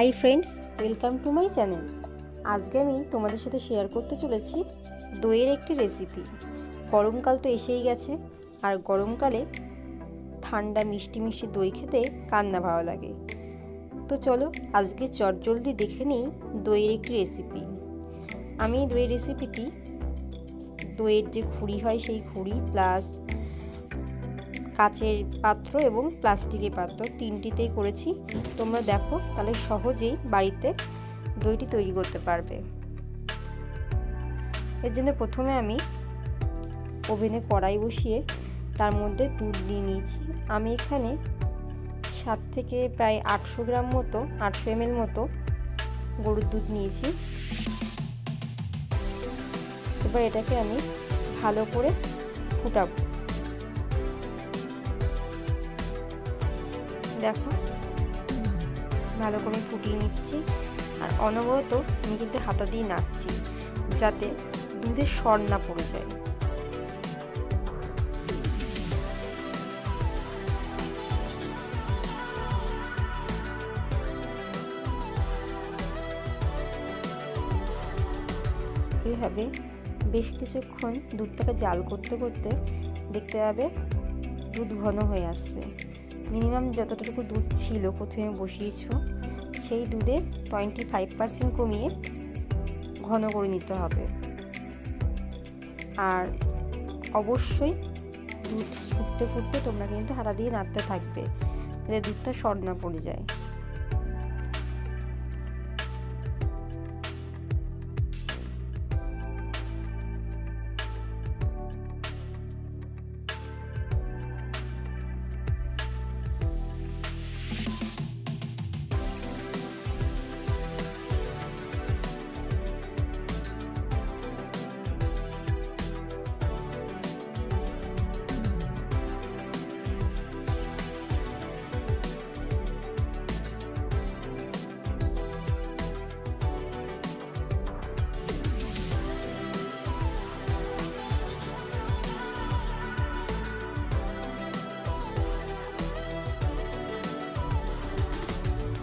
Hi friends, welcome to my channel. আজকে আমি তোমাদের সাথে শেয়ার করতে চলেছি দইয়ের একটি রেসিপি। গরমকাল তো এসেই গেছে, আর গরমকালে ঠান্ডা, মিষ্টি মিষ্টি দই খেতে কান্না ভালো লাগে। তো চলো, আজকে চটজলদি দেখে নিই দইয়ের একটি রেসিপি। আমি দইয়ের রেসিপিটি দইয়ের যে খুঁড়ি হয় সেই খুঁড়ি, প্লাস কাচের পাত্র এবং প্লাস্টিকের পাত্র তিনটিতেই করেছি। তোমরা দেখো, তাহলে সহজেই বাড়িতে দইটি তৈরি করতে পারবে। এর জন্য প্রথমে আমি ওভেনে কড়াই বসিয়ে তার মধ্যে দুধ দিয়ে নিয়েছি। আমি এখানে সাত থেকে প্রায় আটশো গ্রাম মতো, আটশো এমএল মতো গরুর দুধ নিয়েছি। এবার এটাকে আমি ভালো করে ফুটাবো। দেখো। ভালো করে ফুটিয়ে নিচ্ছি। আর অনবরত আমি কিন্তু হাতা দিয়ে নাড়ছি যাতে দুধের সর না পড়ে যায়। এইভাবে বেশ কিছুক্ষণ দুধটাকে জাল করতে করতে দেখতে পাবে দুধ ঘন হয়ে আসছে। মিনিমাম যতটুকু দুধ ছিল প্রথমে বসিয়েছ, সেই দুধে টোয়েন্টি ফাইভ পার্সেন্ট কমিয়ে ঘন করে নিতে হবে। আর অবশ্যই দুধ ফুটতে ফুটতে তোমরা কিন্তু হাতা দিয়ে নাড়তে থাকবে, যাতে দুধটা সর না পড়ে যায়।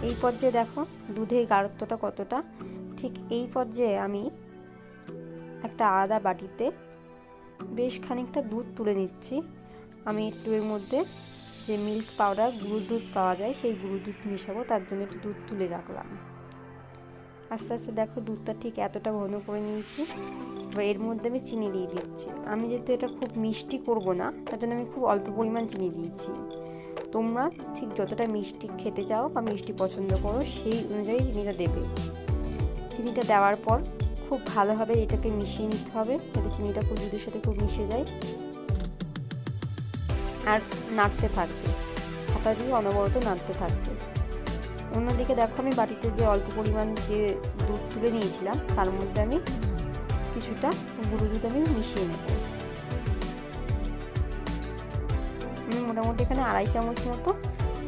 এই পর্যায়ে দেখো, দুধের গাঢ়ত্বটা কতটা? ঠিক এই পর্যায়ে আমি একটা আলাদা বাটিতে বেশ খানিকটা দুধ তুলে নিচ্ছি। আমি একটু এর মধ্যে যে মিল্ক পাউডার, গুঁড়ো দুধ পাওয়া যায়, সেই গুঁড়ো দুধ মিশাবো, তার জন্য একটু দুধ তুলে রাখলাম। আস্তে আস্তে দেখো দুধটা ঠিক এতটা ঘন করে নিয়েছি। এবার এর মধ্যে আমি চিনি দিয়ে দিচ্ছি। আমি যেহেতু এটা খুব মিষ্টি করব না, তার জন্য আমি খুব অল্প পরিমাণ চিনি দিয়েছি। তোমরা ঠিক যতটা মিষ্টি খেতে চাও বা মিষ্টি পছন্দ করো, সেই অনুযায়ী চিনিটা দেবে। চিনিটা দেওয়ার পর খুব ভালোভাবে এটাকে মিশিয়ে নিতে হবে, যাতে চিনিটা খুব দুধের সাথে খুব মিশে যায়। আর নাড়তে থাকবে। হাতা দিয়ে অনবরত নাড়তে থাকবে। অন্যদিকে দেখো আমি বাটিতে যে অল্প পরিমাণ যে দুধ তুলে নিয়েছিলাম, তার মধ্যে আমি কিছুটা গুঁড়ো দুধ আমি মিশিয়ে নেব। মোটামুটি এখানে আড়াই চামচ মতো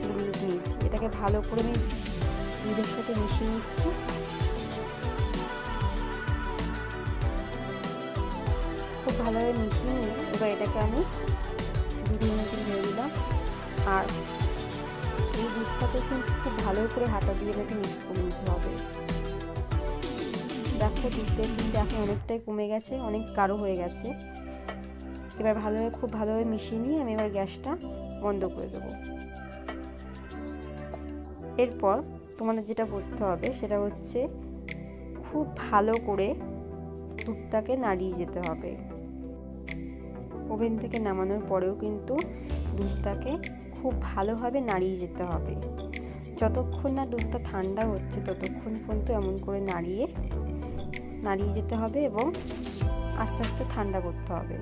গুঁড়ো নিয়েছি। এটাকে ভালো করে আমি দুধের সাথে মিশিয়ে নিচ্ছি। খুব ভালোভাবে মিশিয়ে নিয়ে এবার এটাকে আমি দুধের মধ্যে ঢেলে দিলাম। আর এই দুধটাকে কিন্তু খুব ভালো করে হাতা দিয়ে আমাকে মিক্স করে নিতে হবে। দেখো দুধটা কিন্তু এখন অনেকটাই কমে গেছে, অনেক গাঢ় হয়ে গেছে। এবার ভালোভাবে, খুব ভালোভাবে মিশিয়ে নিয়ে আমি এবার গ্যাসটা বন্ধ করে দেবো। এরপর তোমাদের যেটা করতে হবে, সেটা হচ্ছে খুব ভালো করে দুধটাকে নাড়িয়ে যেতে হবে। ওভেন থেকে নামানোর পরেও কিন্তু দুধটাকে খুব ভালোভাবে নাড়িয়ে যেতে হবে। যতক্ষণ না দুধটা ঠান্ডা হচ্ছে, ততক্ষণ পর্যন্ত এমন করে নাড়িয়ে নাড়িয়ে যেতে হবে এবং আস্তে আস্তে ঠান্ডা করতে হবে।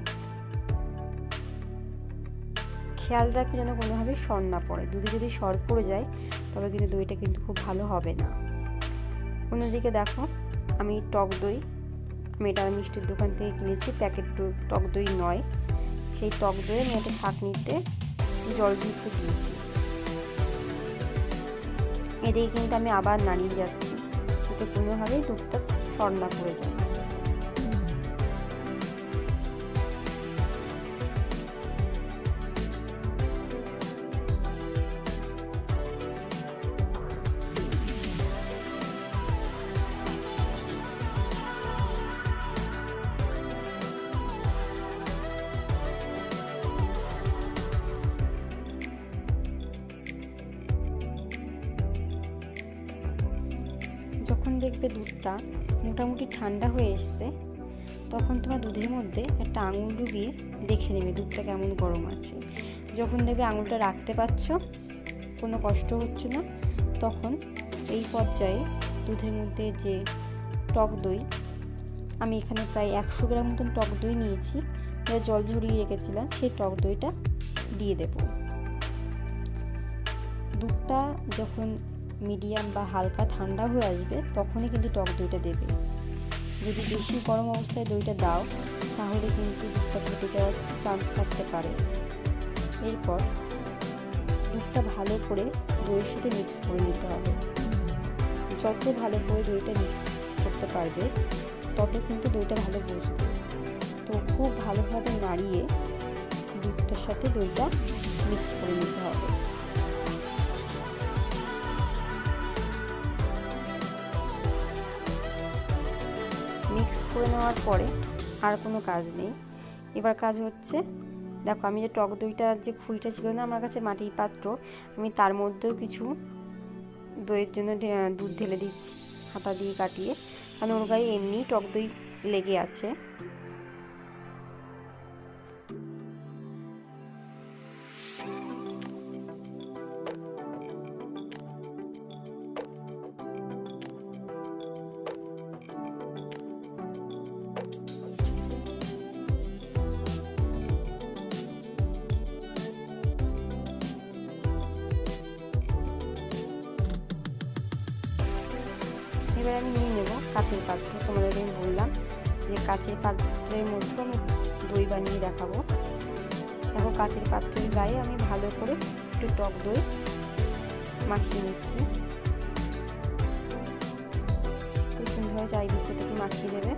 খেয়াল রাখবে যেন কোনোভাবে সর না পড়ে। দুধে যদি সর পড়ে যায়, তবে কিন্তু দইটা কিন্তু খুব ভালো হবে না। অন্যদিকে দেখো, আমি টক দই, আমি এটা মিষ্টির দোকান থেকে কিনেছি, প্যাকেট টক দই নয়। সেই টক দই আমি একটা ছাঁকনিতে জল যুক্ত দিয়েছি। এদিকে কিন্তু আমি আবার নাড়িয়ে যাচ্ছি, যাতে কোনোভাবেই দুধটা সর না পড়ে যায়। দেখবে দুধটা মোটামুটি ঠান্ডা হয়ে এসছে, তখন তোমার দুধের মধ্যে একটা আঙুল ডুবিয়ে দেখে নেবে দুধটা কেমন গরম আছে। যখন দেখবে আঙুলটা রাখতে পারছ, কোনো কষ্ট হচ্ছে না, তখন এই পর্যায়ে দুধের মধ্যে যে টক দই, আমি এখানে প্রায় একশো গ্রাম মতন টক দই নিয়েছি, যা জল ঝরিয়ে রেখেছিলাম, সেই টক দইটা দিয়ে দেব। দুধটা যখন মিডিয়াম বা হালকা ঠান্ডা হয়ে আসবে, তখনই কিন্তু টক দইটা দেবে। যদি বেশি গরম অবস্থায় দইটা দাও, তাহলে কিন্তু দুধটা ফেটে যাওয়ার চান্স থাকতে পারে। এরপর দুধটা ভালো করে দইয়ের সাথে মিক্স করে নিতে হবে। যত ভালো করে দইটা মিক্স করতে পারবে, তত কিন্তু দইটা ভালো বসবে তো খুব ভালোভাবে নাড়িয়ে দুধটার সাথে দইটা মিক্স করে নিতে হবে। মিক্স করে নেওয়ার পরে আর কোনো কাজ নেই। এবার কাজ হচ্ছে, দেখো আমি যে টক দইটা যে খুঁড়িটা ছিল না আমার কাছে মাটির পাত্র, আমি তার মধ্যেও কিছু দইয়ের জন্য দুধ ঢেলে দিচ্ছি, হাতা দিয়ে কাটিয়ে। কারণ ওর গায়ে এমনিই টক দই লেগে আছে। কাচের পাত্র তোমাদের আমি বললাম যে কাচের পাত্রের মধ্যে আমি দই বানিয়ে দেখাবো। দেখো কাঁচের পাত্রের গায়ে আমি ভালো করে একটু টক দই মাখিয়ে নিচ্ছি। খুব সুন্দরভাবে চারিদিকটা থেকে মাখিয়ে দেবে।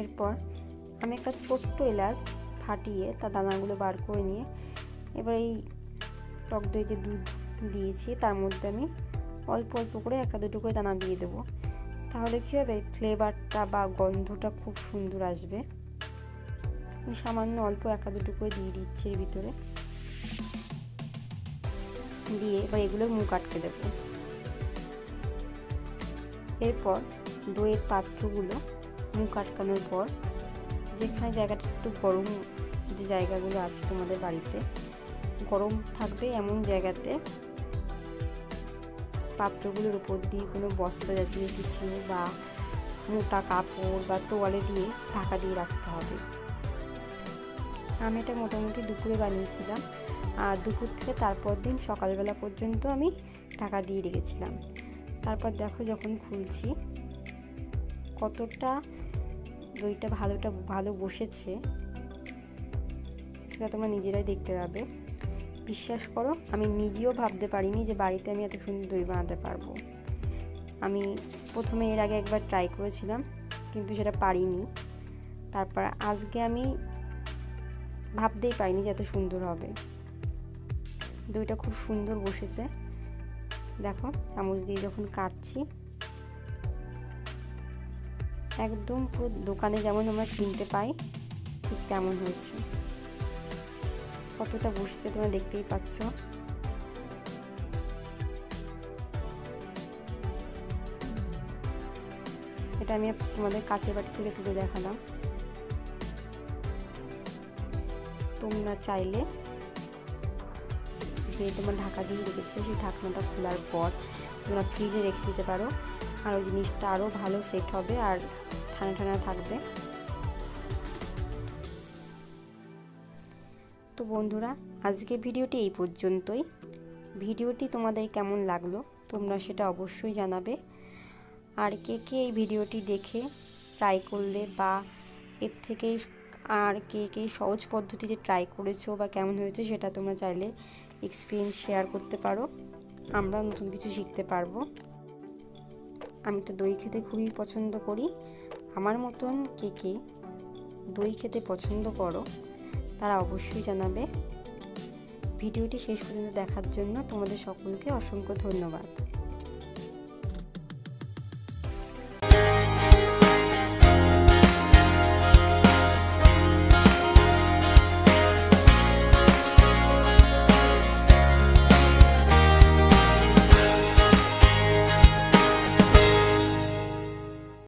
এরপর আমি একটা ছোট্ট এলাচ ফাটিয়ে তার দানাগুলো বার করে নিয়ে এবার এই টক দই যে দুধ দিয়েছি, তার মধ্যে আমি অল্প অল্প করে একটা দুটো করে দানা দিয়ে দেবো। তাহলে কী হবে? ফ্লেভারটা বা গন্ধটা খুব সুন্দর আসবে। আমি সামান্য অল্প একটা দুটো করে দিয়ে দিচ্ছি এর ভিতরে। দিয়ে এবার এগুলোর মুখ আটকে দেবো। এরপর দইয়ের পাত্রগুলো মুখ আটকানোর পর যেখানে জায়গাটা একটু গরম যে জায়গাগুলো আছে তোমাদের বাড়িতে, গরম থাকবে এমন জায়গাতে পাত্রগুলোর উপর দিয়ে কোনো বস্তা জাতীয় কিছু বা মোটা কাপড় বা তোয়ালে দিয়ে ঢাকা দিয়ে রাখতে হবে। আমি এটা মোটামুটি দুপুরে বানিয়েছিলাম। আর দুপুর থেকে তারপর দিন সকালবেলা পর্যন্ত আমি ঢাকা দিয়ে রেখেছিলাম। তারপর দেখো যখন খুলছি, কতটা দইটা ভালোটা ভালো বসেছে, সেটা তোমরা নিজেরাই দেখতে পাবে। বিশ্বাস করো, আমি নিজেও ভাবতে পারিনি যে বাড়িতে আমি এত সুন্দর দই বানাতে পারব। আমি প্রথমে এর আগে একবার ট্রাই করেছিলাম, কিন্তু সেটা পারিনি। তারপর আজকে আমি ভাবতেই পারিনি যে এত সুন্দর হবে। দইটা খুব সুন্দর বসেছে। দেখো, চামচ দিয়ে যখন কাটছি একদম পুরো দোকানে যেমন আমরা কিনতে পাই, ঠিক তেমন হয়েছে। কতটা বসেছে তোমরা দেখতেই পাচ্ছ। এটা আমি তোমাদের কাছের বাটি থেকে তুলে দেখালাম। তোমরা চাইলে যে তোমার ঢাকা দিয়ে রেখেছিলে, সেই ঢাকনাটা খোলার পর তোমরা ফ্রিজে রেখে দিতে পারো। আর ওই জিনিসটা আরও ভালো সেট হবে আর ঠান্ডা ঠান্ডা থাকবে। তো বন্ধুরা আজকে ভিডিওটি এই পর্যন্তই। ভিডিওটি তোমাদের কেমন লাগল তোমরা সেটা অবশ্যই জানাবে। আর কে কে এই ভিডিওটি দেখে ট্রাই করলে বা এর থেকে আর কে কে সহজ পদ্ধতিতে ট্রাই করেছ বা কেমন হয়েছে সেটা তোমরা চাইলে এক্সপিরিয়েন্স শেয়ার করতে পারো। আমরা নতুন কিছু শিখতে পারব। আমি তো দই খেতে খুবই পছন্দ করি। আমার মতন কে কে দই খেতে পছন্দ করো, তারা অবশ্যই জানাবে। ভিডিওটি শেষ পর্যন্ত দেখার জন্য তোমাদের সকলকে অসংখ্য ধন্যবাদ।